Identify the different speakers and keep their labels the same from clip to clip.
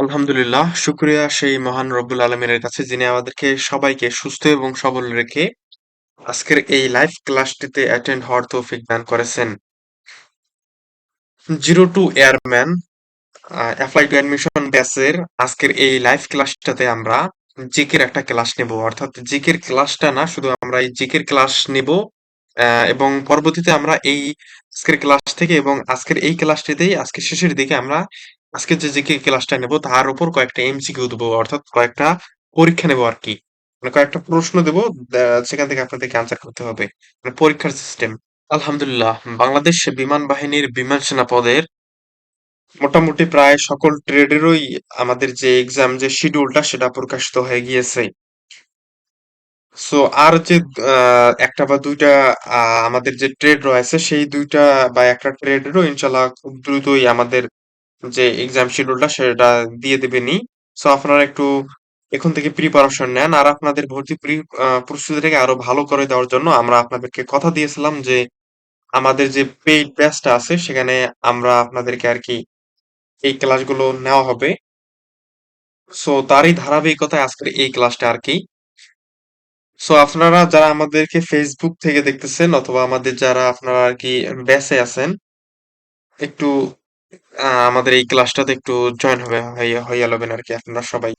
Speaker 1: আলহামদুলিল্লাহ, শুকরিয়া সেই মহান রব্বুল আলমিনের কাছে যিনি আমাদেরকে সবাইকে সুস্থ এবং সবল রেখে আজকের এই লাইভ ক্লাসটিতে অ্যাটেন্ড হওয়ার তৌফিক দান করেছেন। Zero to airman apply to admission ব্যাচের আজকের এই লাইভ ক্লাসটাতে আমরা জিকের একটা ক্লাস নেব। অর্থাৎ জিকের ক্লাসটা না, শুধু আমরা এই জিকের ক্লাস নেব এবং পরবর্তীতে আমরা এই আজকের ক্লাস থেকে এবং আজকের এই ক্লাসটিতেই আজকে শেষের দিকে আমরা আজকে যে জিকে ক্লাসটা নেব, তার উপর কয়েকটা এমসিকিউ দেবো, অর্থাৎ কয়েকটা পরীক্ষা নেব আর কি। মানে কয়েকটা প্রশ্ন দেবো সেখান থেকে আপনাদেরকে আনসার করতে হবে। মানে পরীক্ষার সিস্টেম আলহামদুলিল্লাহ, বাংলাদেশ বিমান বাহিনীর বিমান সেনা পদের মোটামুটি প্রায় সকল ট্রেডেরই আমাদের যে এক্সাম যে শিডিউলটা সেটা প্রকাশিত হয়ে গিয়েছে। সো আর যে একটা বা দুইটা আমাদের যে ট্রেড রয়েছে, সেই দুইটা বা একটা ট্রেডেরও ইনশাল্লাহ খুব দ্রুতই আমাদের যে এক্সাম শিডিউলটা সেটা দিয়ে দেবেনি সো আপনারা একটু এখন থেকে প্রিপারেশন নেন আর আপনাদের ভর্তি প্রস্তুতিটাকে আরও ভালো করে দেওয়ার জন্য আমরা আপনাদেরকে কথা দিয়েছিলাম যে আমাদের যে পেইড ব্যাচটা আছে সেখানে আমরা আপনাদেরকে আর কি এই ক্লাসগুলো নেওয়া হবে। সো তারই ধারাবাহিকতায় আজকের এই ক্লাসটা আর কি। সো আপনারা যারা আমাদেরকে ফেসবুক থেকে দেখতেছেন অথবা আমাদের যারা আপনারা আর কি ব্যাচে আছেন, একটু আমাদের এই ক্লাসটাতে একটু জয়েন হবে হইয়া হইয়া লবেন আর কি আপনারা সবাই।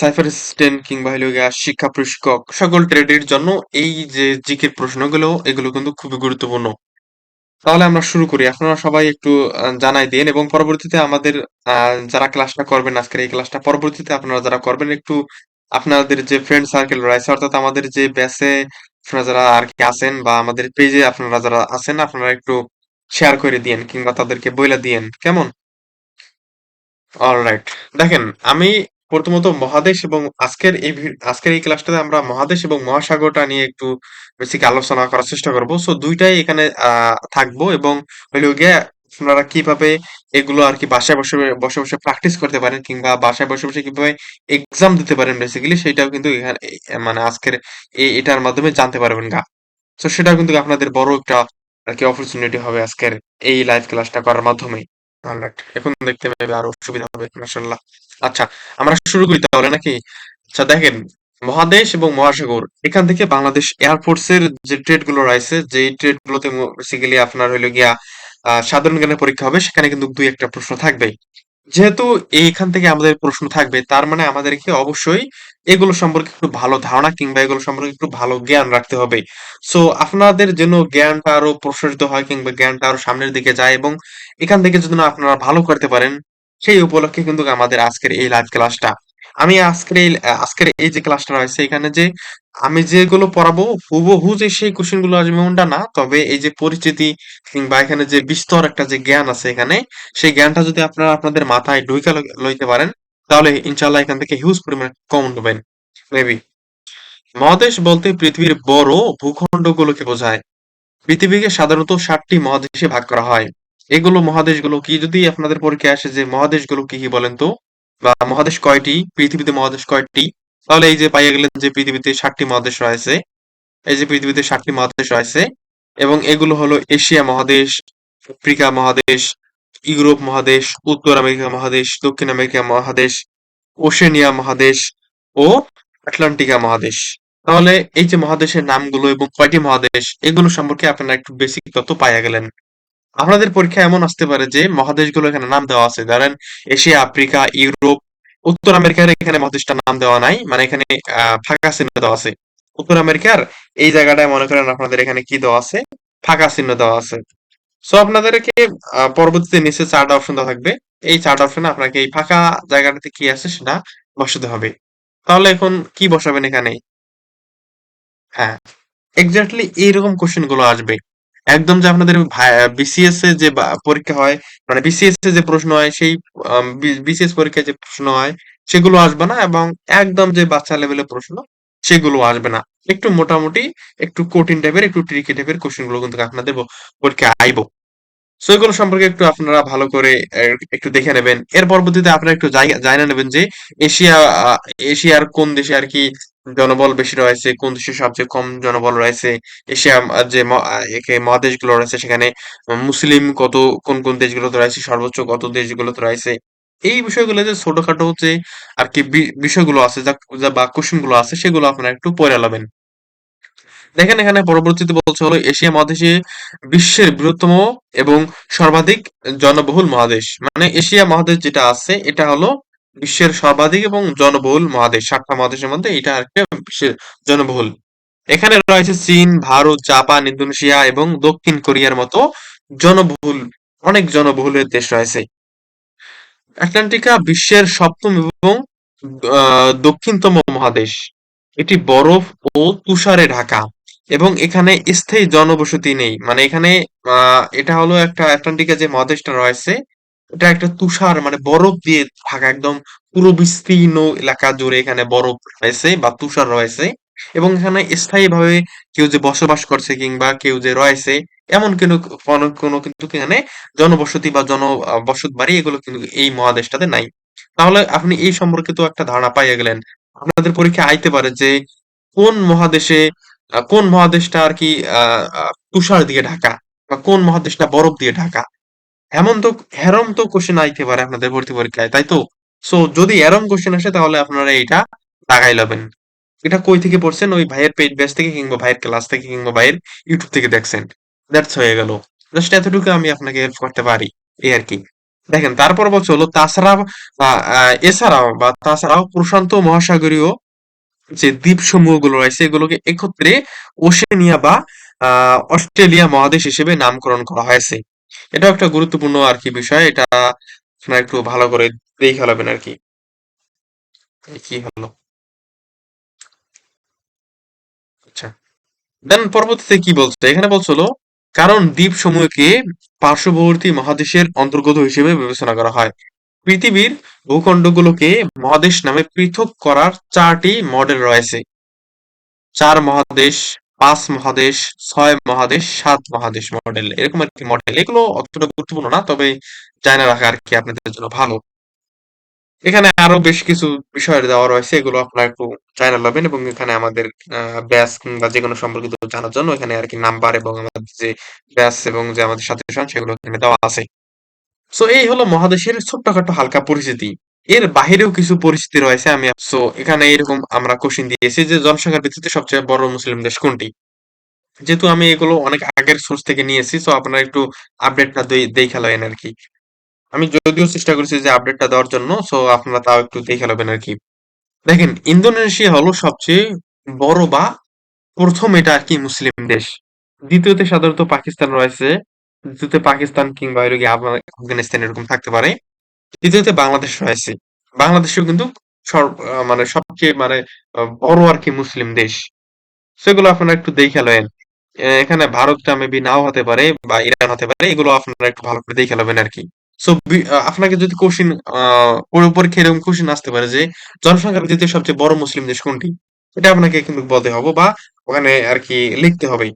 Speaker 1: সাইফার অ্যাসিস্ট্যান্ট কিংবা হলো শিক্ষা প্রশিক্ষক সকল ট্রেডের জন্য এই যে জিকের প্রশ্নগুলো, এগুলো কিন্তু খুবই গুরুত্বপূর্ণ। তাহলে আমরা শুরু করি। আপনারা সবাই একটু জানাই দিন এবং পরবর্তীতে আমাদের যারা ক্লাসটা করবেন, আজকের এই ক্লাসটা পরবর্তীতে আপনারা যারা করবেন, একটু আপনাদের যে ফ্রেন্ড সার্কেল রয়েছে, অর্থাৎ আমাদের যে ব্যাচে আপনারা যারা আর কি আছেন বা আমাদের পেজে আপনারা যারা আছেন, আপনারা একটু শেয়ার করে দিয়েন কিংবা তাদেরকে বইলা দিয়েন। কেমন? অলরাইট দেখেন, আমি প্রথমত মহাদেশ এবং আজকের এই আজকের এই ক্লাসটাতে আমরা মহাদেশ এবং মহাসাগরটা নিয়ে একটু বেসিক আলোচনা করার চেষ্টা করব। সো দুইটাই এখানে আহ থাকব এবং হইল গিয়ে আপনারা কীভাবে এগুলো আর কি বাসায় বসে বসে বসে প্র্যাকটিস করতে পারেন কিংবা বাসায় বসে বসে কীভাবে এক্সাম দিতে পারেন বেসিক্যালি সেটাও কিন্তু এখানে, এ- মানে আজকের এই এটার মাধ্যমে জানতে পারবেন গা। তো সেটাও কিন্তু আপনাদের বড় একটা আর কি অপরচুনিটি হবে আজকের এই লাইভ ক্লাসটা করার মাধ্যমে এখন দেখতে পাবে আরও সুবিধা হবে, মাশাআল্লাহ। আচ্ছা আমরা শুরু করি তাহলে নাকি? আচ্ছা দেখেন, মহাদেশ এবং মহাসাগর, এখান থেকে বাংলাদেশ এয়ারফোর্স এর যে ট্রেডগুলো রয়েছে যে ট্রেড গুলোতে বেসিক্যালি আপনার হইল গিয়া সাধারণ জ্ঞানের পরীক্ষা হবে, সেখানে কিন্তু দুই একটা প্রশ্ন থাকবে। যেহেতু এইখান থেকে আমাদের প্রশ্ন থাকবে, তার মানে আমাদেরকে অবশ্যই এগুলো সম্পর্কে একটু ভালো ধারণা কিংবা এগুলো সম্পর্কে একটু ভালো জ্ঞান রাখতে হবে। সো আপনাদের যেন জ্ঞানটা আরও প্রসারিত হয় কিংবা জ্ঞানটা আরও সামনের দিকে যায় এবং এখান থেকে যদি আপনারা ভালো করতে পারেন সেই উপলক্ষে কিন্তু আমাদের আজকের এই লাইভ ক্লাসটা আমি আজকের এই আজকের এই যে ক্লাসটা রয়েছে, এখানে যে আমি যেগুলো পড়াবো, হুবহু যে সেই কোশ্চেনগুলো আসবে এমনটা না, তবে এই যে পরিচিতি কিংবা এখানে যে বিস্তর একটা যে জ্ঞান আছে এখানে, সেই জ্ঞানটা যদি আপনারা আপনাদের মাথায় ঢুকে লইতে পারেন, তাহলে ইনশাল্লাহ এখান থেকে হিউজ পরিমাণে কমন পাবেন মেবি মহাদেশ বলতে পৃথিবীর বড় ভূখণ্ডগুলোকে বোঝায়। পৃথিবীকে সাধারণত সাতটি মহাদেশে ভাগ করা হয়। এগুলো মহাদেশগুলো কি? যদি আপনাদের পরীক্ষায় আসে যে মহাদেশগুলো কি কি বলেন তো? বা মহাদেশ কয়টি? পৃথিবীতে মহাদেশ কয়টি? তাহলে এই যে পাইয়া গেলেন যে পৃথিবীতে ষাটটি মহাদেশ রয়েছে, এই যে পৃথিবীতে ষাটটি মহাদেশ রয়েছে, এবং এগুলো হলো এশিয়া মহাদেশ, আফ্রিকা মহাদেশ, ইউরোপ মহাদেশ, উত্তর আমেরিকা মহাদেশ, দক্ষিণ আমেরিকা মহাদেশ, ওশেনিয়া মহাদেশ ও আটলান্টিকা মহাদেশ। তাহলে এই যে মহাদেশের নামগুলো এবং কয়টি মহাদেশ, এগুলো সম্পর্কে আপনারা একটু বেসিক তথ্য পাইয়া গেলেন। আপনাদের পরীক্ষা এমন আসতে পারে যে মহাদেশগুলো এখানে নাম দেওয়া আছে। ধরেন এশিয়া, আফ্রিকা, ইউরোপ, উত্তর আমেরিকার এখানে মহাদেশটার নাম দেওয়া নাই মানে এখানে ফাঁকা চিহ্ন দেওয়া আছে। উত্তর আমেরিকার এই জায়গাটায় মনে করেন আপনাদের এখানে কি দেওয়া আছে? ফাঁকা চিহ্ন দেওয়া আছে। সো আপনাদেরকে পরবর্তীতে নিচে চারটা অপশন দেওয়া থাকবে। এই চারটা অপশনে আপনাকে এই ফাঁকা জায়গাটাতে কি আছে সেটা বসাতে হবে। তাহলে এখন কি বসাবেন এখানে? হ্যাঁ এক্স্যাক্টলি এইরকম কোশ্চেনগুলো আসবে। একদম যে আপনাদের বিসিএস এ যে পরীক্ষা হয় মানে বিসিএস এ যে প্রশ্ন হয়, সেই বিসিএস পরীক্ষায় যে প্রশ্ন হয়, সেগুলো আসবে না এবং একদম যে বাচ্চা লেভেলের প্রশ্ন, সেগুলো আসবে না। একটু মোটামুটি, একটু কঠিন টাইপের একটু ট্রিকি টাইপের কোশ্চেনগুলো কিন্তু আপনাদের পরীক্ষায় আইব। সো এগুলো সম্পর্কে একটু আপনারা ভালো করে একটু দেখে নেবেন। এর পরবর্তীতে আপনারা একটু জানা নেবেন যে এশিয়া এশিয়ার কোন দেশে আর কি জনবল বেশি রয়েছে, কোন দেশে সবচেয়ে কম জনবল রয়েছে? এশিয়া যে মহাদেশগুলো রয়েছে, সেখানে মুসলিম কত, কোন কোন দেশগুলোতে রয়েছে? সর্বোচ্চ কত দেশগুলোতে রয়েছে? এই বিষয়গুলো যে ছোটখাটো যে আর কি বিষয়গুলো আছে, যা বা কোশ্চেনগুলো আছে, সেগুলো আপনারা একটু পড়ে নেবেন দেখেন এখানে পরবর্তীতে বলছে হলো, এশিয়া মহাদেশে বিশ্বের বৃহত্তম এবং সর্বাধিক জনবহুল মহাদেশ। মানে এশিয়া মহাদেশ যেটা আছে, এটা হলো বিশ্বের সর্বাধিক এবং জনবহুল মহাদেশ, সাতটা মহাদেশের মধ্যে এটা একটা বিশ্বের জনবহুল। এখানে রয়েছে চীন, ভারত, জাপান, ইন্দোনেশিয়া এবং দক্ষিণ কোরিয়ার মতো জনবহুল, অনেক জনবহুলের দেশ রয়েছে। আটলান্টিকা বিশ্বের সপ্তম এবং দক্ষিণতম মহাদেশ। এটি বরফ ও তুষারে ঢাকা এবং এখানে স্থায়ী জনবসতি নেই। মানে এখানে এটা হলো একটা আটলান্টিকা যে মহাদেশটা রয়েছে এটা একটা তুষার মানে বরফ দিয়ে ঢাকা একদম পুরো বিস্তীর্ণ এলাকা জুড়ে এখানে বরফ রয়েছে বা তুষার রয়েছে এবং এখানে স্থায়ীভাবে কেউ যে বসবাস করছে কিংবা কেউ যে রয়েছে এমন কোনো কোনো কোনো কিন্তু এখানে জনবসতি বা জন আহ, বসত বাড়ি এগুলো কিন্তু এই মহাদেশটাতে নাই। তাহলে আপনি এই সম্পর্কে তো একটা ধারণা পাইয়া গেলেন। আপনাদের পরীক্ষা আইতে পারে যে কোন মহাদেশে কোন মহাদেশটা আর কি আহ, তুষার দিয়ে ঢাকা বা কোন মহাদেশটা বরফ দিয়ে ঢাকা? এমন তো, এরম তো কোশ্চেন আইতে পারে আপনাদের ভর্তি পরীক্ষায়, তাই তো? সো যদি এরম কোশ্চেন আসে, তাহলে আপনারা এটা লাগাই লবেন। এটা কই থেকে পড়ছেন? ওই ভাইয়ের পেজ ব্যাচ থেকে কিংবা ভাইয়ের ক্লাস থেকে কিংবা ভাইয়ের ইউটিউব থেকে দেখছেন। দ্যাটস হয়ে গেল। জাস্ট এতটুকু আমি আপনাকে হেল্প করতে পারি, এই আর কি। দেখেন, তারপর বলছে হলো তাছাড়া এছাড়াও বা তাছাড়াও প্রশান্ত মহাসাগরীয় যে দ্বীপসমূহগুলো রয়েছে, এগুলোকে একত্রে ওশেনিয়া বা অস্ট্রেলিয়া মহাদেশ হিসেবে নামকরণ করা হয়েছে। এটা একটা গুরুত্বপূর্ণ আর কি বিষয়। এটা একটু ভালো করে দেখে নেবেন আর কি। কি হলো? আচ্ছা। দেন পরবর্তীতে কি বলছে? এখানে বলছিল কারণ দ্বীপ সমূহকে পার্শ্ববর্তী মহাদেশের অন্তর্গত হিসেবে বিবেচনা করা হয়। পৃথিবীর ভূখণ্ডগুলোকে মহাদেশ নামে পৃথক করার চারটি মডেল রয়েছে। চার মহাদেশ পাঁচ মহাদেশ, ছয় মহাদেশ, সাত মহাদেশ মডেল এরকম কি মডেল এগুলো অতটা গুরুত্বপূর্ণ না, তবে জানা রাখা আর কি আপনাদের জন্য ভালো। এখানে আরও বেশ কিছু বিষয় দেওয়া রয়েছে, এগুলো আপনারা একটু জানা লবেন এবং এখানে আমাদের ব্যাস কিংবা যে কোনো সম্পর্কিত জানার জন্য এখানে আর কি নাম্বার এবং আমাদের যে ব্যাস এবং যে আমাদের সাজেশন সেগুলো এখানে দেওয়া আছে। সো এই হলো মহাদেশের ছোট্টখাটো হালকা পরিচিতি। এর বাহিরেও কিছু পরিস্থিতি রয়েছে, আমি সো এখানে এরকম আমরা কোশ্চিন দিয়েছি যে জনসংখ্যার ভিত্তিতে সবচেয়ে বড় মুসলিম দেশ কোনটি? যেহেতু আমি এগুলো অনেক আগের সোর্স থেকে নিয়েছি সো আপনারা একটু আপডেটটা দেখে লবেন আর কি। আমি যদিও চেষ্টা করেছি যে আপডেটটা দেওয়ার জন্য সো আপনারা তাও একটু দেখে নেবেন আর কি। দেখেন, ইন্দোনেশিয়া হলো সবচেয়ে বড় বা প্রথম এটা আর কি মুসলিম দেশ। দ্বিতীয়তে সাধারণত পাকিস্তান রয়েছে, দ্বিতীয়তে পাকিস্তান কিংবা এর আগে আফগা- আফগানিস্তান এরকম থাকতে পারে। তৃতীয়তে বাংলাদেশ রয়েছে। বাংলাদেশেও কিন্তু মানে সবচেয়ে মানে বড় আর কি মুসলিম দেশ। সেগুলো আপনারা একটু দেখে নেন এখানে ভারতটা মেবি নাও হতে পারে বা ইরান হতে পারে, এগুলো আপনারা একটু ভালো করে দেখে নেবেন আর কি। সো আপনাকে যদি কোশ্চিন আহ পরীক্ষায় এরকম কোশ্চিন আসতে পারে যে, জনসংখ্যার ভিত্তিতে সবচেয়ে বড় মুসলিম দেশ কোনটি? এটা আপনাকে কিন্তু বলতে হবে বা ওখানে আর কি লিখতে হবে।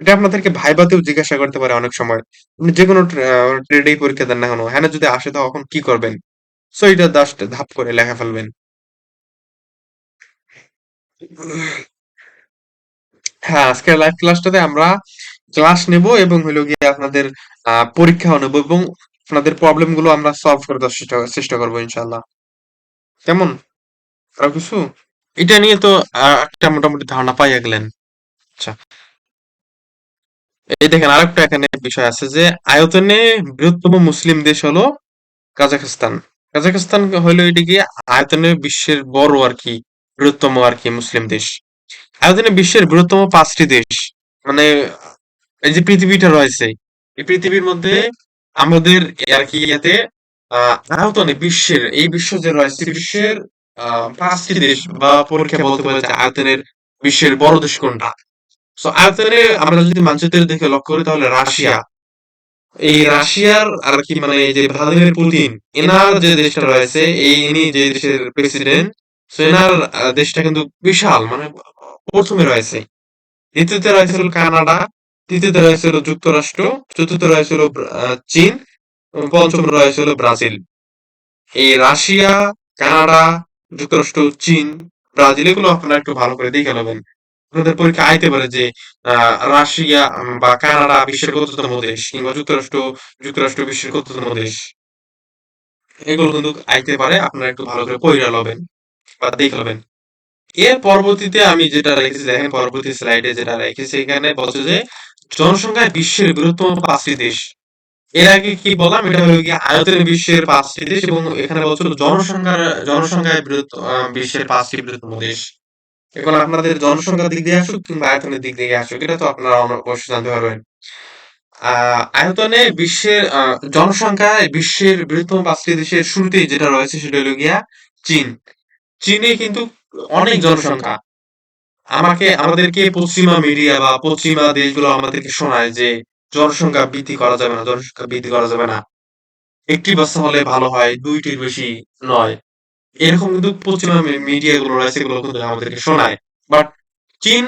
Speaker 1: এটা আপনাদেরকে ভাইবাতেও জিজ্ঞাসা করতে পারে অনেক সময়। আপনি যে কোনো ট্রেডেই পরীক্ষা দেন না কেন হ্যাঁ যদি আসে তখন কি করবেন? সো এটা জাস্ট ধাপ করে লেখা ফেলবেন। হ্যাঁ আজকের লাইভ ক্লাসটাতে আমরা ক্লাস নেব এবং হলো গিয়ে আপনাদের পরীক্ষাও নেব এবং আপনাদের প্রবলেমগুলো আমরা সলভ করে দেওয়ার চেষ্টা চেষ্টা করব ইনশাল্লাহ কেমন? আরও কিছু? এটা নিয়ে তো একটা মোটামুটি ধারণা পাইয়া গেলেন এই দেখেন আরেকটা এখানে বিষয় আছে যে, আয়তনে বৃহত্তম মুসলিম দেশ হলো কাজাখস্তান। কাজাখস্তান হলো এটিকে আয়তনে বিশ্বের বড় আর কি, বৃহত্তম আর কি মুসলিম দেশ। আয়তনে বিশ্বের বৃহত্তম পাঁচটি দেশ মানে এই যে পৃথিবীটা রয়েছে, এই পৃথিবীর মধ্যে আমাদের আর কি ইয়েতে আয়তনে বিশ্বের, এই বিশ্ব যে রয়েছে, বিশ্বের আহ পাঁচটি দেশ বা পরীক্ষা বলতে পারে যে আয়তনের বিশ্বের বড় দেশ কোনটা? সো আয়তনে আমরা যদি মানচিত্রের দিকে লক্ষ্য করি তাহলে রাশিয়া। এই রাশিয়ার আর কি মানে যে ভ্লাদিমির পুতিন এনার যে দেশটা রয়েছে এই ইনি যে দেশের প্রেসিডেন্ট এনার দেশটা কিন্তু বিশাল মানে প্রথমে রয়েছে। দ্বিতীয়তে রয়েছে হলো কানাডা তৃতীয়তে রয়েছে হলো যুক্তরাষ্ট্র চতুর্থ রয়েছে হলো আহ, চীন পঞ্চম রয়েছে হলো ব্রাজিল। এই রাশিয়া কানাডা যুক্তরাষ্ট্র চীন ব্রাজিল এগুলো আপনারা একটু ভালো করে দেখে নেবেন। আপনাদের পরীক্ষা আইতে পারে যে রাশিয়া বা কানাডা বিশ্বের কততম দেশ কিংবা যুক্তরাষ্ট্র যুক্তরাষ্ট্র বিশ্বের কততম দেশ? এগুলো কিন্তু আইতে পারে আপনারা একটু ভালো করে পড়ে লবেন বা দেখে লবেন। এর পরবর্তীতে আমি যেটা রেখেছি দেখেন পরবর্তী স্লাইডে যেটা রেখেছি এখানে বলছে যে জনসংখ্যায় বিশ্বের বৃহত্তম পাঁচটি দেশ। এর আগে কি বললাম? এটা হলো কি আয়তনে বিশ্বের পাঁচটি দেশ এবং এখানে বলছিল জনসংখ্যার জনসংখ্যায় আহ, বিশ্বের পাঁচটি বৃহত্তম দেশ। এখন আপনাদের জনসংখ্যার দিক দিয়ে আসুক কিংবা আয়তনের দিক দিয়ে আসুক এটা তো আপনারা অবশ্যই জানতে পারবেন। আয়তনে বিশ্বের আহ, জনসংখ্যায় বিশ্বের বৃহত্তম পাঁচটি দেশের শুরুতেই যেটা রয়েছে সেটা হলো গিয়া চীন। চীনে কিন্তু অনেক জনসংখ্যা। আমাকে আমাদেরকে পশ্চিমা মিডিয়া বা পশ্চিমা দেশগুলো আমাদেরকে শোনায় যে জনসংখ্যা বৃদ্ধি করা যাবে না জনসংখ্যা বৃদ্ধি করা যাবে না। একটি বাচ্চা হলে ভালো হয় দুইটির বেশি নয়। এরকম কিন্তু পশ্চিমা মিডিয়া গুলো রয়েছে, এগুলো কিন্তু আমাদেরকে শোনায়। বাট চীন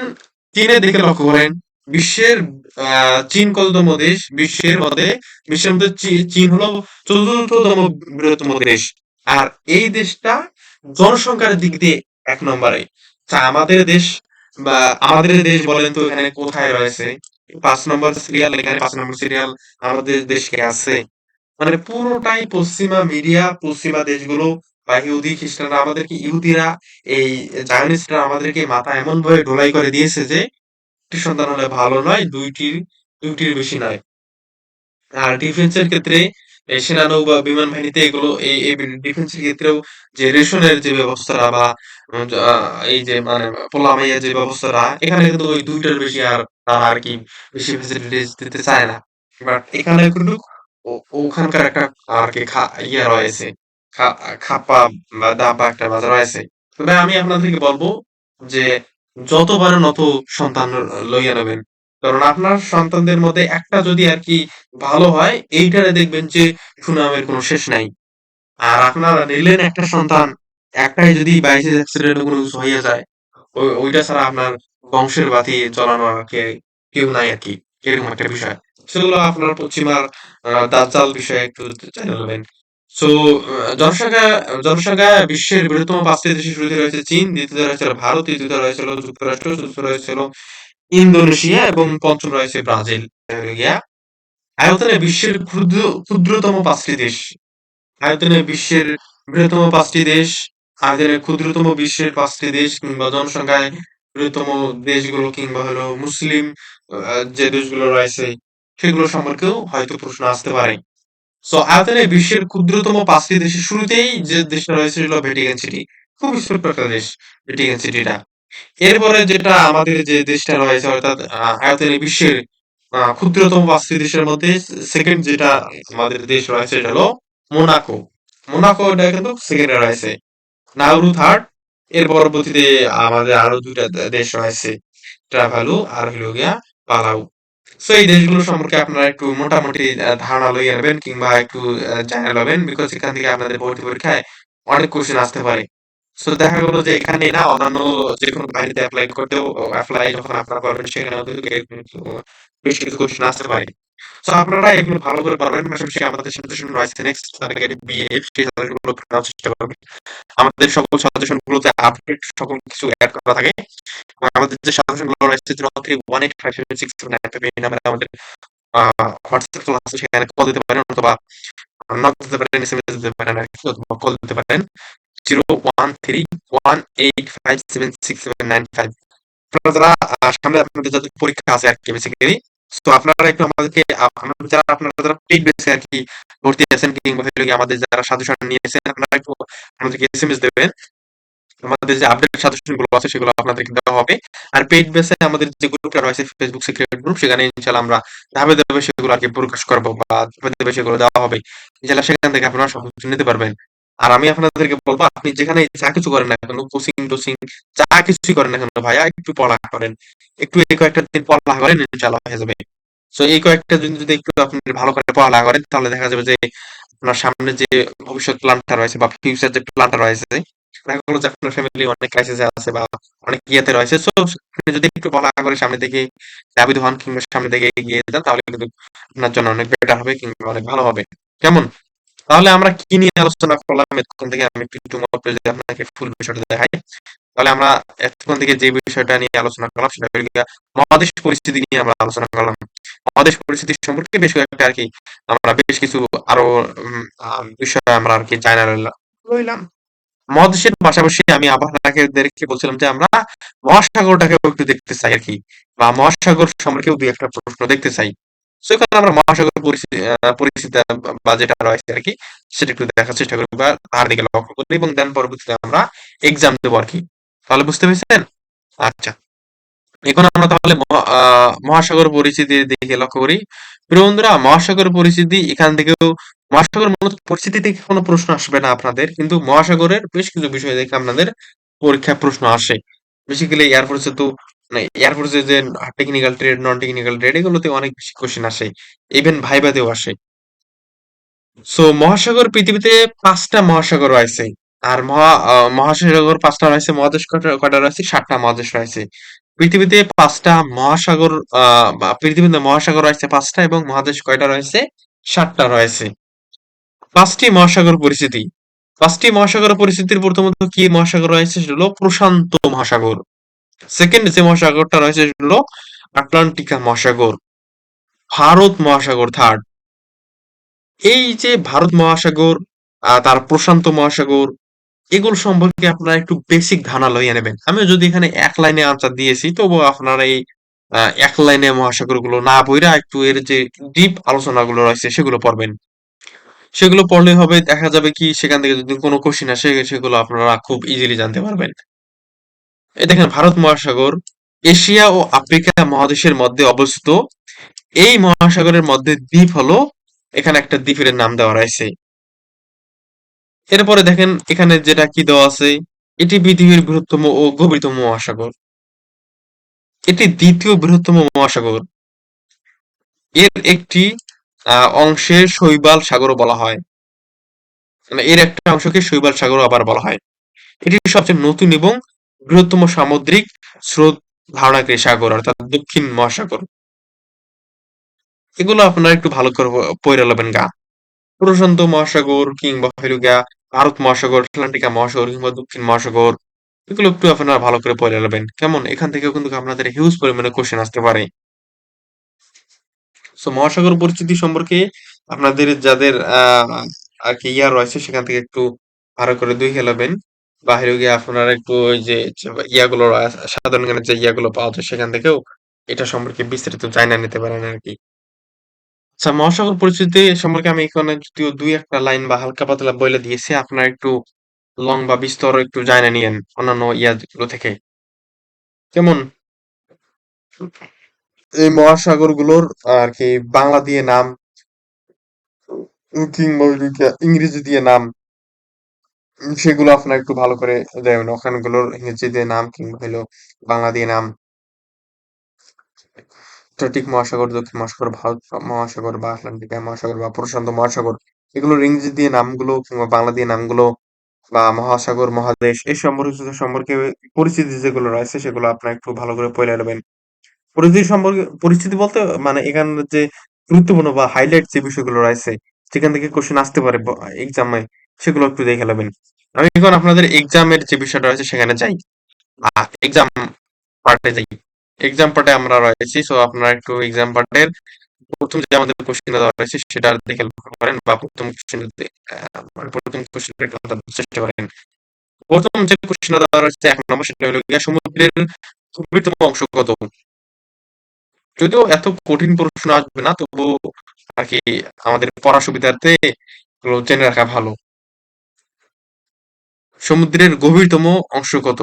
Speaker 1: চীনে দেখে লক্ষ্য করেন, বিশ্বের চীন কততম দেশ? বিশ্বের মধ্যে বিশ্বের মধ্যে চীন হলো চতুর্থতম বৃহত্তম দেশ। আর এই দেশটা জনসংখ্যার দিক দিয়ে এক নম্বরে। তা আমাদের দেশ বা আমাদের দেশ বলেন তো এখানে কোথায় রয়েছে? পাঁচ নম্বর সিরিয়াল এখানে পাঁচ নম্বর সিরিয়াল আমাদের দেশকে আছে। মানে পুরোটাই পশ্চিমা মিডিয়া পশ্চিমা দেশগুলো বা ইহুদি খ্রিস্টানরা আমাদেরকে, ইহুদিরা এই জায়নিস্টরা আমাদেরকে মাথা এমন ভাবে ঢোলাই করে দিয়েছে যে একটি সন্তান হলে ভালো নয়, দুইটির দুইটির বেশি নয়। আর ডিফেন্সের ক্ষেত্রে সেনানৌ বা বিমান বাহিনীতে এগুলো, এই ডিফেন্সের ক্ষেত্রেও যে রেশনের যে ব্যবস্থাটা বা এই যে মানে পোলামাইয়া যে ব্যবস্থাটা এখানে কিন্তু ওই দুইটার বেশি আর তারা আর কি বেশি ফেসিলিটিস দিতে চায় না। বাট এখানে কিন্তু ওখানকার একটা আর কি ইয়ে রয়েছে। খা- খাপ্পা বা দাপ্পা একটা বাজার রয়েছে। তবে আমি আপনাদেরকে বলব যে যত পারেন অত সন্তান লইয়া নেবেন, কারণ আপনার সন্তানদের মধ্যে একটা যদি আর কি ভালো হয়, এইটারে দেখবেন যে সুনামের কোনো শেষ নাই। আর আপনারা নিলেন একটা সন্তান, একটাই যদি বাইসে অ্যাক্সিডেন্ট কোনো কিছু যায় ওই ওইটা ছাড়া আপনার বংশের বাতি জ্বলানো আর কেউ নাই আর কি, এরকম একটা বিষয়। সেগুলো আপনার পশ্চিমার দাজ্জাল বিষয়ে একটু জেনে নেবেন সো জনসংখ্যা জনসংখ্যা বিশ্বের বৃহত্তম পাঁচটি দেশের শুরুতে রয়েছে চীন, দ্বিতীয়তে রয়েছে ভারত, তৃতীয়তে রয়েছে যুক্তরাষ্ট্র চতুর্থ রয়েছে ইন্দোনেশিয়া এবং পঞ্চম রয়েছে ব্রাজিল। আয়তনে বিশ্বের ক্ষুদ্র, ক্ষুদ্রতম পাঁচটি দেশ। আয়তনে বিশ্বের বৃহত্তম পাঁচটি দেশ, আয়তনে ক্ষুদ্রতম বিশ্বের পাঁচটি দেশ কিংবা জনসংখ্যায় বৃহত্তম দেশগুলো কিংবা হলো মুসলিম যে দেশগুলো রয়েছে, সেগুলো সম্পর্কেও হয়তো প্রশ্ন আসতে পারে। সো আয়তনে বিশ্বের ক্ষুদ্রতম পাঁচটি দেশের শুরুতেই যে দেশটা রয়েছে সেটা ভ্যাটিকান সিটি খুবই ছোট্ট একটা দেশ ভ্যাটিকান সিটিটা এরপরে যেটা আমাদের যে দেশটা রয়েছে, অর্থাৎ আয়তনে বিশ্বের ক্ষুদ্রতম পাঁচটি দেশের মধ্যে সেকেন্ড যেটা আমাদের দেশ রয়েছে সেটা হলো মোনাকো মোনাকো এটা কিন্তু সেকেন্ডে রয়েছে। নাউরু থার্ড এর পরবর্তীতে আমাদের আরও দুইটা দে- দেশ রয়েছে। ট্রাভালু আর হলো গিয়া পালাউ সো এই দেশগুলো সম্পর্কে আপনারা একটু মোটামুটি ধারণা লইয়া নেবেন কিংবা একটু জানা লবেন বিকজ এখান থেকে আপনাদের ভর্তি পরীক্ষায় অনেক কোশ্চেন আসতে পারে। সো দেখা গেলো যে এখানে না, অন্যান্য যে কোনো বাহিনীতে অ্যাপ্লাই করতেও অ্যাপ্লাই যখন আপনারা করবেন সেখানে কিন্তু বেশ কিছু কোশ্চেন আসতে পারে। সো আপনারা এগুলো ভালো করে পারবেন। পাশাপাশি আমাদের সাজেশন রয়েছে নেক্সট সেই চেষ্টা করবেন। আমাদের সকল সাজেশন গুলোতে আপডেট সকল কিছু অ্যাড করা থাকে। আমাদের যে সাজেশনগুলো রয়েছে zero three one eight five seven six seven এই আমাদের হোয়াটসঅ্যাপ ক্লাস সেখানে কল দিতে পারেন অথবা নক দিতে পারেন এসএমএস দিতে পারেন অথবা কল দিতে পারেন। Zero one three one eight five seven six seven nine five আপনারা সামনে আপনাদের যাদের পরীক্ষা আছে আর কি বেসিক্যালি তো আপনারা একটু আমাদেরকে যারা, আপনারা যারা পেইড বেসে আর কি ভর্তি আছেন কিংবা আমাদের যারা সাজেশন নিয়েছেন আপনারা একটু আমাদেরকে এসএমএস দেবেন। আমাদের যে আপডেট সাজেশনগুলো আছে, সেগুলো আপনাদেরকে দেওয়া হবে। আর পেইড বেসে আমাদের যে গ্রুপটা রয়েছে ফেসবুক সিক্রেট গ্রুপ সেখানে ইনশাল্লাহ আমরা ধাপে ধাপে সেগুলো প্রকাশ করব বা ধাপে ধাপে সেগুলো দেওয়া হবে। ইনশাল্লাহ সেখান থেকে আপনারা সব কিছু নিতে পারবেন। আর আমি আপনাদেরকে বলব, আপনি যেখানে যা কিছু করেন না কেন কোচিং টোচিং যা কিছুই করেন না কেন ভাইয়া, একটু পড়া করেন। একটু এই কয়েকটা দিন পড়া করেন ইনশাল্লাহ হয়ে যাবে। তো এই কয়েকটা দিন যদি একটু আপনি ভালো করে পড়ালেখা করেন, তাহলে দেখা যাবে যে আপনার সামনে যে ভবিষ্যৎ প্ল্যানটা রয়েছে বা ফিউচার যে প্ল্যানটা রয়েছে, দেখা গেলো যে আপনার ফ্যামিলি অনেক ক্রাইসিসে আছে বা অনেক ইয়েতে রয়েছে। সো আপনি যদি একটু পড়ালেখা করে সামনে থেকে ধাবিত হন কিংবা সামনে থেকে এগিয়ে যান, তাহলে কিন্তু আপনার জন্য অনেক বেটার হবে কিংবা অনেক ভালো হবে। কেমন? তাহলে আমরা কি নিয়ে আলোচনা করলাম? এতক্ষণ থেকে আমি একটু যদি আপনাকে ফুল বিষয়টা দেখাই। তাহলে আমরা এতক্ষণ থেকে যে বিষয়টা নিয়ে আলোচনা করলাম, সেটা মহাদেশ পরিস্থিতি নিয়ে আমরা আলোচনা করলাম। মহাদেশ পরিস্থিতি সম্পর্কে বেশ কয়েকটা আর কি আমরা বেশ কিছু আরও বিষয় আমরা আর কি জানা রইলাম। মহাদেশের পাশাপাশি আমি আপনাদেরকে বলছিলাম যে আমরা মহাসাগরটাকেও একটু দেখতে চাই আর কি, বা মহাসাগর সম্পর্কেও দুই একটা প্রশ্ন দেখতে চাই। সো এখানে আমরা মহাসাগর পরিস্থিতি বা যেটা রয়েছে আর কি, সেটা একটু দেখার চেষ্টা করি বা তার দিকে লক্ষ্য করি এবং দেন পরবর্তীতে আমরা এক্সাম দেবো আর কি। তাহলে বুঝতে পেরেছেন? আচ্ছা। এখন আমরা তাহলে মহাসাগর পরিস্থিতির দিকে লক্ষ্য করি। বন্ধুরা, মহাসাগর পরিস্থিতি, এখান থেকেও মহাসাগর মূলত পরিস্থিতি থেকে কোনো প্রশ্ন আসবে না আপনাদের, কিন্তু মহাসাগরের বেশ কিছু বিষয় দেখে আপনাদের পরীক্ষায় প্রশ্ন আসে। বেসিক্যালি এয়ারফোর্সে তো মানে এয়ারফোর্সে যে technical trade non technical trade এগুলোতে অনেক বেশি কোশ্চেন আসে। ইভেন ভাইভাতেও আসে। সো মহাসাগর পৃথিবীতে পাঁচটা মহাসাগর রয়েছে। আর মহা মহাসাগর পাঁচটা রয়েছে, মহাদেশ কয়টা রয়েছে? সাতটা মহাদেশ রয়েছে। পৃথিবীতে পাঁচটা মহাসাগর পৃথিবীতে মহাসাগর রয়েছে পাঁচটা এবং মহাদেশ কয়টা রয়েছে? সাতটা রয়েছে। পাঁচটি মহাসাগর পরিস্থিতি। পাঁচটি মহাসাগর পরিস্থিতির প্রথমত কি মহাসাগর রয়েছে? সেটা হলো প্রশান্ত মহাসাগর। সেকেন্ড যে মহাসাগরটা রয়েছে সেটা হলো আটলান্টিকা মহাসাগর, ভারত মহাসাগর থার্ড এই যে ভারত মহাসাগর তার প্রশান্ত মহাসাগর, এগুলো সম্পর্কে আপনারা একটু বেসিক ধারণা লইয়া নেবেন। আমিও যদি এখানে এক লাইনে আনসার দিয়েছি, তবুও আপনারা এই এক লাইনে মহাসাগরগুলো না বইরা একটু এর যে ডিপ আলোচনাগুলো রয়েছে সেগুলো পড়বেন। সেগুলো পড়লে হবে, দেখা যাবে কি সেখান থেকে যদি কোনো কোশ্চিন আসে, সেগুলো আপনারা খুব ইজিলি জানতে পারবেন। দেখেন, ভারত মহাসাগর, এশিয়া ও আফ্রিকা মহাদেশের মধ্যে অবস্থিত। এই মহাসাগরের মধ্যে দ্বীপ হলো এখানে একটা দ্বীপের নাম দেওয়া রয়েছে। এরপরে দেখেন, এখানে যেটা কি দেওয়া আছে, এটি পৃথিবীর বৃহত্তম ও গভীরতম মহাসাগর। এটি দ্বিতীয় বৃহত্তম মহাসাগর। এর একটি অংশে শৈবাল সাগরও বলা হয়। মানে এর একটা অংশকে শৈবাল সাগরও আবার বলা হয়। এটি সবচেয়ে নতুন এবং বৃহত্তম সামুদ্রিক স্রোত ধারণাকারী সাগর, অর্থাৎ দক্ষিণ মহাসাগর। এগুলো আপনারা একটু ভালো করে পড়ে লবেন গা। প্রশান্ত মহাসাগর কিংবা হইল ভারত মহাসাগর, আটলান্টিকা মহাসাগর কিংবা দক্ষিণ মহাসাগর, এগুলো একটু আপনারা ভালো করে পড়ে নেবেন। কেমন? এখান থেকেও কিন্তু আপনাদের হিউজ পরিমাণে কোশ্চেন আসতে পারে। সো মহাসাগর পরিস্থিতি সম্পর্কে আপনাদের যাদের, আহ, আর কি রয়েছে, সেখান থেকে একটু ভালো করে দেখে নেবেন। বাইরে গিয়ে আপনারা একটু ওই যে ইয়াগুলো সাধারণ জ্ঞানের যে ইয়াগুলো পাওয়া যায় সেখান থেকেও এটা সম্পর্কে বিস্তারিত জানা নিতে পারেন আর কি আচ্ছা মহাসাগর পরিস্থিতি সম্পর্কে আমি এখানে যদিও দুই একটা লাইন বা হালকা পাতলা বলে দিয়েছি, আপনারা একটু লং বা বিস্তর একটু জানা নিয়েন অন্যান্য ইয়াগুলো থেকে। কেমন? এই মহাসাগরগুলোর আর কি বাংলা দিয়ে নাম, কিংবা ইংরেজি দিয়ে নাম সেগুলো আপনার একটু ভালো করে দেবেন ওখানগুলোর ইংরেজি দিয়ে নাম কিংবা হলো বাংলা দিয়ে নাম। আটলান্টিক মহাসাগর, দক্ষিণ মহাসাগর, ভারত মহাসাগর বা আটলান্টিক মহাসাগর বা প্রশান্ত মহাসাগর, এগুলোর ইংরেজি দিয়ে নামগুলো কিংবা বাংলা দিয়ে নামগুলো বা মহাসাগর, মহাদেশ এই সম্পর্কে সম্পর্কে পরিস্থিতি যেগুলো রয়েছে সেগুলো আপনার একটু ভালো করে পড়ে নেবেন। পরিস্থিতি সম্পর্কে পরিস্থিতি বলতে মানে এখানে যে গুরুত্বপূর্ণ বা হাইলাইট যে বিষয়গুলো রয়েছে, সেখান থেকে কোশ্চেন আসতে পারে এক্সামে সেগুলো একটু দেখে নেবেন। আমি এখন আপনাদের এক্সামের যে বিষয়টা রয়েছে সেখানে যাই। এক্সাম পার্টে যাই। এক্সাম পার্টে আমরা রয়েছি সো আপনারা একটু এক্সাম পার্টের প্রথম যে আমাদের কোশ্চেন দেওয়া রয়েছে সেটা দেখে লক্ষ্য করেন বা প্রথম কোশ্চেন মানে প্রথম কোশ্চেন চেষ্টা করেন। প্রথম যে কোশ্চেন দেওয়া রয়েছে এক নম্বর সেটা হলো গিয়া সমুদ্রের গভীরতম অংশ কত? যদিও এত কঠিন প্রশ্ন আসবে না তবু আর কি আমাদের পড়া সুবিধার্থে জেনে রাখা ভালো। সমুদ্রের গভীরতম অংশ কত?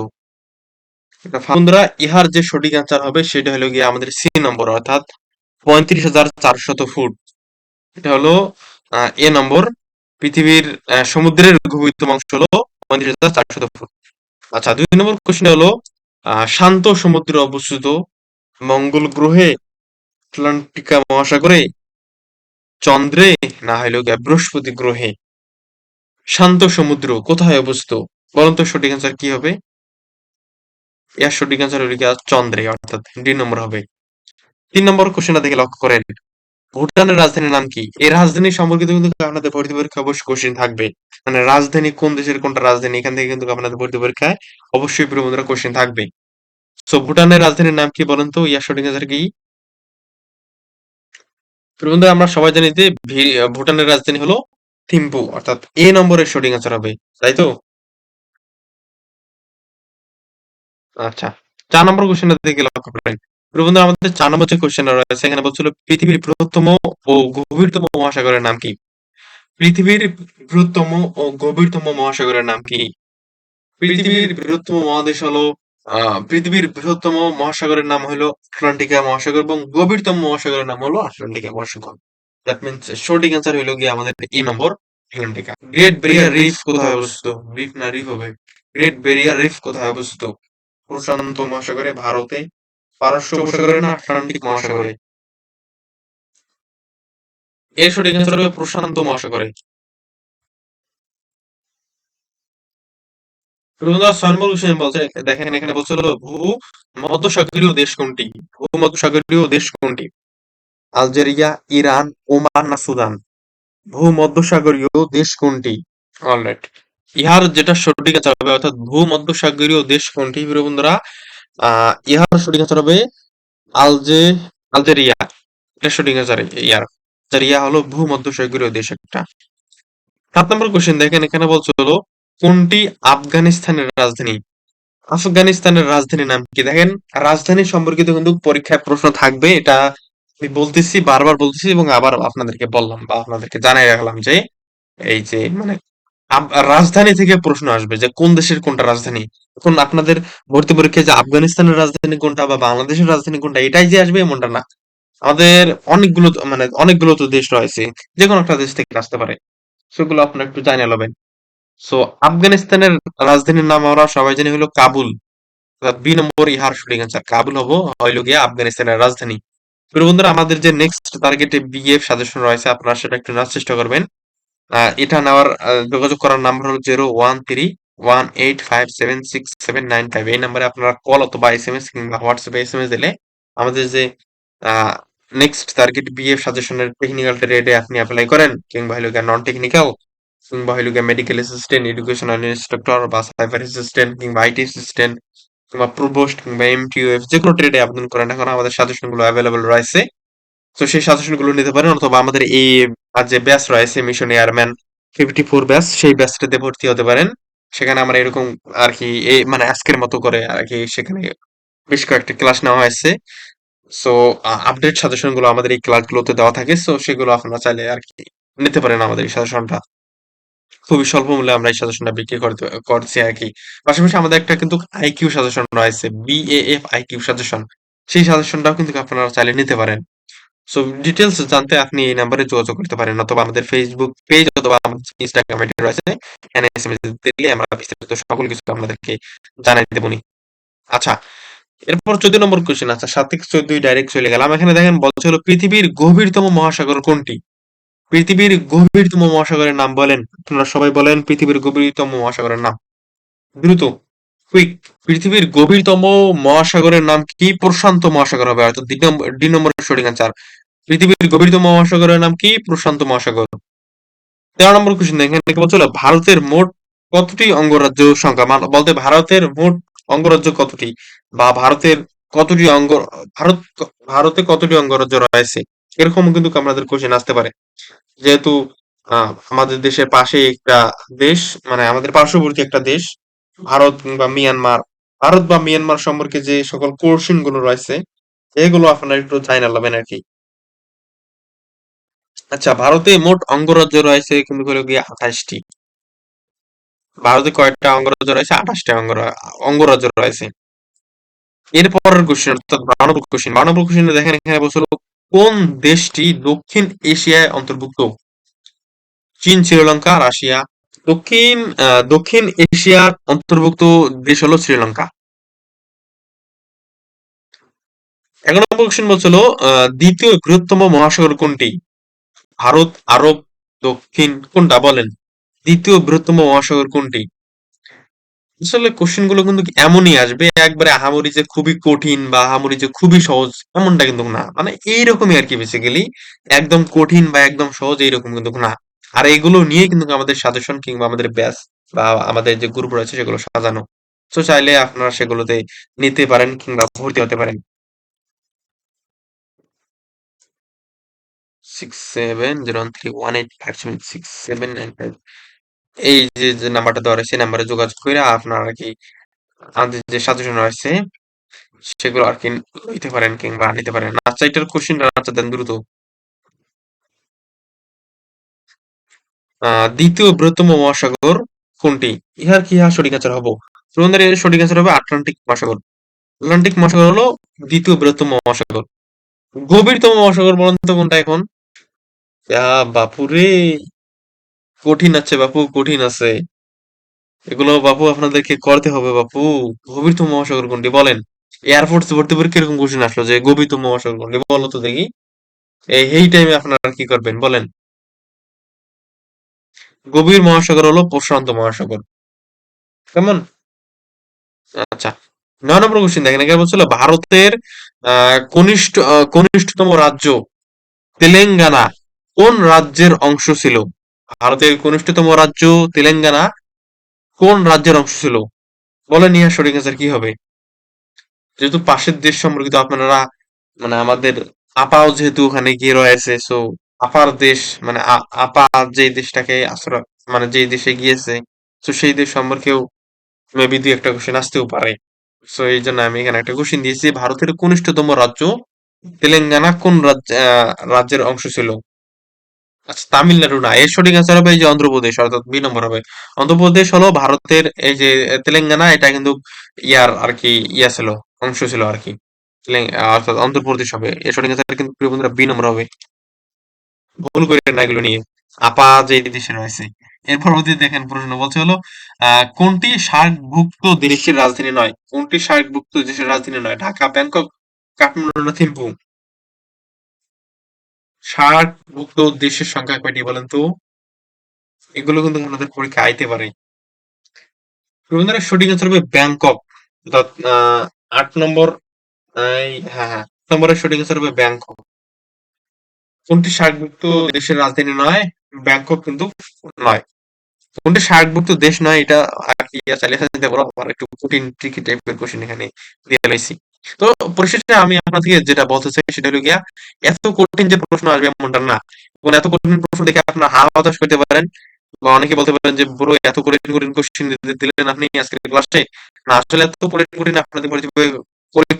Speaker 1: বন্ধুরা, ইহার যে সঠিক অ্যান্সার হবে সেটা হলো গিয়ে আমাদের সি নম্বর, অর্থাৎ পঁয়ত্রিশ হাজার চারশত ফুট। এটা হলো এ নম্বর, পৃথিবীর সমুদ্রের গভীরতম অংশ হলো পঁয়ত্রিশ হাজার চারশত ফুট। আচ্ছা দুই নম্বর কোশ্চেন হলো শান্ত সমুদ্রে অবস্থিত মঙ্গল গ্রহে আটলান্টিকা মহাসাগরে চন্দ্রে না হইল গিয়া বৃহস্পতি গ্রহে? শান্ত সমুদ্র, কোথায় অবস্থিত? বলুন তো সঠিক অ্যান্সার কি হবে? এর সঠিক অ্যান্সার গিয়া চন্দ্রে, অর্থাৎ ডি নম্বর হবে। তিন নম্বর কোশ্চেনটা দেখে লক্ষ্য করেন। ভুটানের রাজধানীর নাম কি? এই রাজধানী সম্পর্কিত কিন্তু আপনাদের ভর্তি পরীক্ষা অবশ্যই কোশ্চেন থাকবে। মানে রাজধানী কোন দেশের, কোনটা রাজধানী, এখান থেকে কিন্তু আপনাদের ভর্তি পরীক্ষায় অবশ্যই প্রিয় বন্ধুরা কোশ্চেন থাকবে। সো ভুটানের রাজধানীর নাম কি বলেন তো? ইয়ার সঠিক অ্যান্সার কি? প্রিয় বন্ধুরা আমরা সবাই জানি যে ভুটানের রাজধানী হলো থিম্পু অর্থাৎ এ নম্বরের সঠিক অ্যান্সার হবে, তাই তো? আচ্ছা চার নম্বর কোশ্চেনটা দিকে লক্ষ্য করেন। প্রিয় আমাদের চার নম্বর যে কোশ্চেনটা রয়েছে, এখানে বলছিল পৃথিবীর বৃহত্তম ও গভীরতম মহাসাগরের নাম কি? পৃথিবীর বৃহত্তম ও গভীরতম মহাসাগরের নাম কি? পৃথিবীর বৃহত্তম মহাদেশ হলো পৃথিবীর বৃহত্তম মহাসাগরের নাম হলো আটলান্টিকা মহাসাগর এবং গভীরতম মহাসাগরের নাম হলো আটলান্টিকা মহাসাগর। দ্যাট মিনস সঠিক অ্যান্সার হইল গিয়ে আমাদের এই নম্বর আটলান্টিকা গ্রেট ব্যারিয়ার রিফ কোথায় অবস্থিত? রিফ না রিফ হবে। গ্রেট ব্যারিয়ার রিফ কোথায় অবস্থিত? প্রশান্ত মহাসাগরে, ভারতে। পারস্য উপসাগরে না আটলান্টিক মহাসাগরে? এর সঠিক অ্যান্সার হবে প্রশান্ত মহাসাগরে। রবীন্দ্রনাথ স্বয়ম্বর হোসেন বলছে, দেখেন এখানে বলছিল ভূ, মধ্যসাগরীয় দেশ কোনটি? ভূ, মধ্যসাগরীয় দেশ কোনটি? আলজেরিয়া, ইরান, ওমান না সুদান? ভূমধ্যসাগরীয় দেশ কোনটি? অলরাইট ইহার যেটা সঠিক আছে হবে, অর্থাৎ ভূমধ্যসাগরীয় দেশ কোনটি? প্রিয় বন্ধুরা ইহার সঠিক আছে হবে আলজে, আলজেরিয়া। এটা সঠিক আছে ইয়ার আলজেরিয়া হলো ভূ মধ্যসাগরীয় দেশ একটা। সাত নম্বর কোশ্চেন দেখেন এখানে বলছিল কোনটি আফগানিস্তানের রাজধানী? আফগানিস্তানের রাজধানীর নাম কি? দেখেন, রাজধানী সম্পর্কিত কিন্তু পরীক্ষায় প্রশ্ন থাকবে, এটা বলতেছি, বারবার বলতেছি এবং আবার আপনাদেরকে বললাম বা আপনাদেরকে জানাই রাখলাম যে, এই যে মানে রাজধানী থেকে প্রশ্ন আসবে যে কোন দেশের কোনটা রাজধানী? এখন আপনাদের ভর্তি পরীক্ষায় যে আফগানিস্তানের রাজধানী কোনটা বা বাংলাদেশের রাজধানী কোনটা, এটাই যে আসবে এমনটা না। আমাদের অনেকগুলো মানে অনেকগুলো তো দেশ রয়েছে, যে কোনো একটা দেশ থেকে আসতে পারে। সেগুলো আপনারা একটু জানিয়ে নেবেন সো আফগানিস্তানের রাজধানীর নাম আমরা সবাই জানি হলো কাবুল। বি নম্বর ইহার সঠিক অ্যান্সার কাবুল হব হইল গিয়া আফগানিস্তানের রাজধানী। প্রিয় বন্ধুরা, আমাদের যে নেক্সট টার্গেটে বিএফ সাজেশন রয়েছে, আপনারা সেটা একটু নেওয়ার চেষ্টা করবেন। এটা নেওয়ার যোগাযোগ করার নাম্বার হলো zero one three one eight five seven six seven nine five এই নাম্বারে আপনারা কল অথবা এস এম এস কিংবা হোয়াটসঅ্যাপে এস এম এস দিলে আমাদের যে নেক্সট টার্গেট বিএফ সাজেশনের টেকনিক্যাল ট্রেডে আপনি অ্যাপ্লাই করেন, কিংবা হলো নন টেকনিক্যাল কিংবা হলো মেডিকেল অ্যাসিস্ট্যান্ট এডুকেশনাল ইন্সট্রাক্টর বা সাইবার অ্যাসিস্ট্যান্ট কিংবা আইটি অ্যাসিস্ট্যান্ট কিংবা প্রভোস্ট কিংবা এমটিওএফ যে কোনো ট্রেডে আবেদন করেন, এখন আমাদের সাজেশনগুলো অ্যাভেলেবল রয়েছে। তো সেই সাজেশনগুলো নিতে পারেন অথবা আমাদের এই যে ব্যাচ রয়েছে mission airman fifty four batch সেই ব্যাচটাতে ভর্তি হতে পারেন। সেখানে আমরা এরকম আর কি এই মানে আজকের মতো করে আর কি সেখানে বেশ কয়েকটা ক্লাস নেওয়া হয়েছে। সো আপডেট সাজেশনগুলো আমাদের এই ক্লাসগুলোতে দেওয়া থাকে। সো সেগুলো আপনারা চাইলে আর কি নিতে পারেন আমাদের এই সাজেশনটা খুবই স্বল্প মূল্যে আমরা এই সাজেশনটা বিক্রি করতে করছি আর কি। পাশাপাশি আমাদের একটা কিন্তু আইকিউ সাজেশন রয়েছে বিএএফ আইকিউ সাজেশন। সেই সাজেশনটাও কিন্তু আপনারা চাইলে নিতে পারেন। সো ডিটেলস জানতে আপনি এই নাম্বারে যোগাযোগ করতে পারেন, অথবা আমাদের ফেসবুক পেজ অথবা আমাদের ইনস্টাগ্রাম আইডি রয়েছে এখানে এসএমএস দিলে আমরা বিস্তারিত সকল কিছু আপনাদেরকে জানাই দেবনি আচ্ছা এরপর চোদ্দ নম্বর কোশ্চেন আচ্ছা সাত থেকে চোদ্দই ডাইরেক্ট চলে গেলাম এখানে দেখেন বলছে হলো পৃথিবীর গভীরতম মহাসাগর কোনটি? পৃথিবীর গভীরতম মহাসাগরের নাম বলেন, আপনারা সবাই বলেন পৃথিবীর গভীরতম মহাসাগরের নাম। দ্রুত কুইক পৃথিবীর গভীরতম মহাসাগরের নাম কি? প্রশান্ত মহাসাগর হবে, অর্থাৎ দুই নম্বর সঠিক অ্যান্সার পৃথিবীর গভীরতম মহাসাগরের নাম কি? প্রশান্ত মহাসাগর। তেরো নম্বর কোশ্চেন এখানে কি বলছিল, ভারতের মোট কতটি অঙ্গরাজ্য সংখ্যা? মানে বলতে ভারতের মোট অঙ্গরাজ্য কতটি? বা ভারতের কতটি অঙ্গ, ভারত, ভারতে কতটি অঙ্গরাজ্য রয়েছে? এরকম কিন্তু আমাদের কোশ্চেন আসতে পারে। যেহেতু আমাদের দেশের পাশে একটা দেশ মানে আমাদের পার্শ্ববর্তী একটা দেশ, ভারত কিংবা মিয়ানমার। ভারত বা মিয়ানমার সম্পর্কে যে সকল কোশ্চেনগুলো রয়েছে, এগুলো আপনারা একটু জানা নেবেন আর কি আচ্ছা ভারতে মোট অঙ্গরাজ্য রয়েছে কিন্তু হলো গিয়ে আঠাশটি। ভারতে কয়েকটা অঙ্গরাজ্য রয়েছে? আঠাশটা অঙ্গরা- অঙ্গরাজ্য রয়েছে। এরপরের কোশ্চেন অর্থাৎ বারো নম্বর কোশ্চেন বারো নম্বর কোশ্চেন দেখেন এখানে বলছিল কোন দেশটি দক্ষিণ এশিয়ায় অন্তর্ভুক্ত? চীন, শ্রীলঙ্কা, রাশিয়া। দক্ষিণ দক্ষিণ এশিয়ার অন্তর্ভুক্ত দেশ হলো শ্রীলঙ্কা। এক নম্বর কোশ্চেন বলছিল দ্বিতীয় বৃহত্তম মহাসাগর কোনটি? ভারত, আরব, দক্ষিণ, কোনটা বলেন? দ্বিতীয় বৃহত্তম মহাসাগর কোনটি? আসলে কোশ্চেনগুলো কিন্তু এমনই আসবে, একবারে আহামরি যে খুবই কঠিন বা আহামরি যে খুবই সহজ, এমনটা কিন্তু না। মানে এইরকমই আর কি বেসিক্যালি একদম কঠিন বা একদম সহজ এইরকম কিন্তু না। আর এগুলো নিয়ে কিন্তু আমাদের সাজেশন কিংবা আমাদের ব্যাস বা আমাদের যে গ্রুপ রয়েছে সেগুলো সাজানো। তো চাইলে আপনারা সেগুলোতে নিতে পারেন কিংবা ভর্তি হতে পারেন। Six seven zero three one eight five seven six seven nine five এই যে যে নাম্বারটা দেওয়া রয়েছে নাম্বারে যোগাযোগ করে আপনারা আর কি আমাদের যে সাজেশন রয়েছে, সেগুলো আর কি নিতে পারেন কিংবা নিতে পারেন। আচ্ছা এটার কোশ্চেনটা আচ্ছা দেন দ্রুত। দ্বিতীয় বৃহত্তম মহাসাগর কোনটি? ইহার কি ইহা সঠিক অ্যান্সার হব? তোমাদের এর সঠিক আচার হবে আটলান্টিক মহাসাগর। আটলান্টিক মহাসাগর হলো দ্বিতীয় বৃহত্তম মহাসাগর। গভীরতম মহাসাগর বলুন তো কোনটা এখন? বাপুরে! কঠিন আছে বাপু, কঠিন আছে। এগুলো বাপু আপনাদেরকে করতে হবে বাপু। গভীরতম মহাসাগর কোনটি বলেন? এয়ারফোর্স ভর্তি পরীক্ষা এরকম কোশ্চেন আসলো যে গভীরতম মহাসাগর কোনটি? বলো তো দেখি। এই টাইমে আপনারা কি করবেন? বলেন। গভীর মহাসাগর হলো প্রশান্ত মহাসাগর। কেমন? আচ্ছা। নয় নম্বর কোশ্চেন দেখেন, এখানে বলছিল ভারতের কনিষ্ঠ কনিষ্ঠতম রাজ্য তেলেঙ্গানা কোন রাজ্যের অংশ ছিল? ভারতের কনিষ্ঠতম রাজ্য তেলেঙ্গানা, কোন রাজ্যের অংশ ছিল? বলেন ইহা সঠিক answer কি হবে? যেহেতু পাশের দেশ সম্পর্কিত আপনারা মানে আমাদের আপাও যেহেতু ওখানে গিয়ে রয়েছে সো আপার দেশ মানে আপা যেই দেশটাকে আশ্রয় মানে যেই দেশে গিয়েছে তো সেই দেশ সম্পর্কেও মেবি দুই একটা কোশ্চেন আসতেও পারে। সো এই জন্য আমি এখানে একটা কোশ্চেন দিয়েছি, ভারতের কনিষ্ঠতম রাজ্য তেলেঙ্গানা কোন রাজ্যের অংশ ছিল? আচ্ছা তামিলনাড়ু না, এর সঠিক অ্যান্সার হবে এই যে অন্ধ্রপ্রদেশ, অর্থাৎ বি নম্বর হবে। অন্ধ্রপ্রদেশ হলো ভারতের এই যে তেলেঙ্গানা, এটা কিন্তু ইয়ার আর কি ইয়া ছিল, অংশ ছিল আর কি। অর্থাৎ অন্ধ্রপ্রদেশ হবে। এর সঠিক অ্যান্সার কিন্তু প্রিয় বন্ধুরা বি নম্বর হবে। ভুল করে না এগুলো নিয়ে। আপা যে দেশে রয়েছে। এর পরবর্তী দেখেন, প্রশ্ন বলছে হলো কোনটি সার্কভুক্ত দেশের রাজধানী নয়? কোনটি সার্কভুক্ত দেশের রাজধানী নয়? ঢাকা, ব্যাংকক, কাঠমান্ডু না থিম্পু সার্কভুক্ত দেশের সংখ্যা কয়টি বলেন তো? এগুলো কিন্তু আমাদের পরীক্ষা আইতে পারে। রবীন্দ্রনাথ সঠিক অ্যান্সার হবে ব্যাংকক। আট নম্বর হ্যাঁ হ্যাঁ নম্বরের সঠিক অ্যান্সার হবে ব্যাংকক। কোনটি সার্কভুক্ত দেশের রাজধানী নয়? ব্যাংকক কিন্তু নয়। কোনটি সার্কভুক্ত দেশ নয়? এটা আর কি আমার একটু কঠিন ট্রিকি টাইপের কোশ্চেন এখানে দিয়ে লাইছি তো পরিশেষে আমি আপনাদেরকে যেটা বলতে চাই সেটা হলো গিয়া, এত কঠিন যে প্রশ্ন আসবে এমনটা না। এবং এত কঠিন প্রশ্ন দেখে আপনার হা হতাশ করতে পারেন। বা অনেকে বলতে পারেন যে বড় এত কঠিন কঠিন কোশ্চেন দিলেন আপনি আজকে ক্লাসে না, আসলে এত কঠিন কঠিন আপনাদের পরীক্ষায়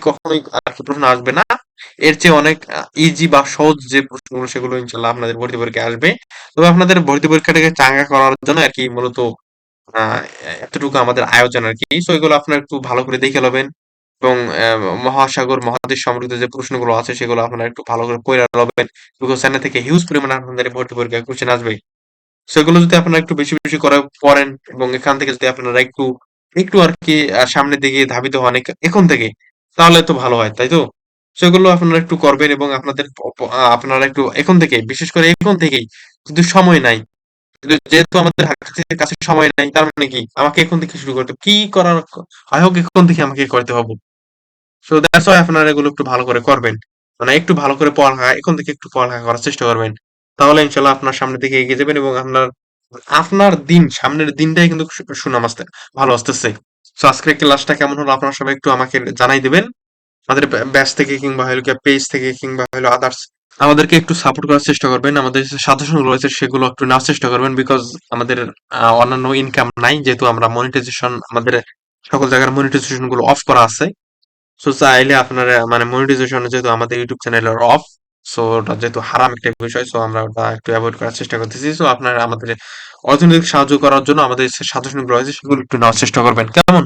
Speaker 1: কখনোই আর প্রশ্ন আসবে না। এর চেয়ে অনেক ইজি বা সহজ যে প্রশ্নগুলো, সেগুলো ইনশাল্লাহ আপনাদের ভর্তি পরীক্ষায় আসবে। তবে আপনাদের ভর্তি পরীক্ষাটাকে চাঙ্গা করার জন্য আর কি মূলত এতটুকু আমাদের আয়োজন আর কি। সো এগুলো আপনারা একটু ভালো করে দেখে লবেন। এবং মহাসাগর, মহাদেশ সমৃদ্ধ যে প্রশ্নগুলো আছে সেগুলো আপনারা একটু ভালো করে পড়ে লবেন বিকজ চ্যানেল থেকে হিউজ পরিমাণ আপনাদের ভর্তি পরীক্ষায় কোশ্চেন আসবে। সেগুলো যদি আপনারা একটু বেশি বেশি করে পড়েন এবং এখান থেকে যদি আপনারা একটু একটু আর কি সামনের দিকে ধাবিত হন এখ- এখন থেকে, তাহলে তো ভালো হয়, তাই তো? সেগুলো আপনারা একটু করবেন এবং আপনাদের আপনারা একটু এখন থেকে, বিশেষ করে এখন থেকেই কিন্তু সময় নাই যেহেতু আমাদের কাছে সময় নাই, তার মানে কি? আমাকে এখন থেকে শুরু করতে কি করার, হয় হোক এখন থেকে আমাকে করতে হবে। সো দ্যাটস ওয়াই আপনারা এগুলো একটু ভালো করে করবেন। মানে একটু ভালো করে পড়ালেখা এখন থেকে একটু পড়ালেখা করার চেষ্টা করবেন। তাহলে ইনশাল্লাহ আপনার সামনের দিকে এগিয়ে যাবেন এবং আপনার আপনার দিন, সামনের দিনটাই কিন্তু সুনাম আসতে, ভালো আসতেছে। তো আজকের ক্লাসটা কেমন হলো? আপনারা সবাই একটু আমাকে জানাই দিবেন। আমাদের ব্যাচ থেকে কিংবা হলো পেজ থেকে কিংবা হলো আদার্স আমাদেরকে একটু সাপোর্ট করার চেষ্টা করবেন। আমাদের যে সাজেশন রয়েছে, সেগুলো একটু নেওয়ার চেষ্টা করবেন বিকজ আমাদের অন্যান্য ইনকাম নাই। যেহেতু আমরা মনিটাইজেশন আমাদের সকল জায়গার মনিটাইজেশনগুলো অফ করা আছে। সো চাইলে আপনারা মানে মনিটাইজেশন যেহেতু আমাদের ইউটিউব চ্যানেলের অফ সো ওটা যেহেতু হারাম একটা বিষয় সো আমরা ওটা একটু অ্যাভয়েড করার চেষ্টা করতেছি। সো আপনারা আমাদের অর্থনৈতিক সাহায্য করার জন্য আমাদের যে সাজেশনগুলো রয়েছে, সেগুলো একটু নেওয়ার চেষ্টা করবেন। কেমন?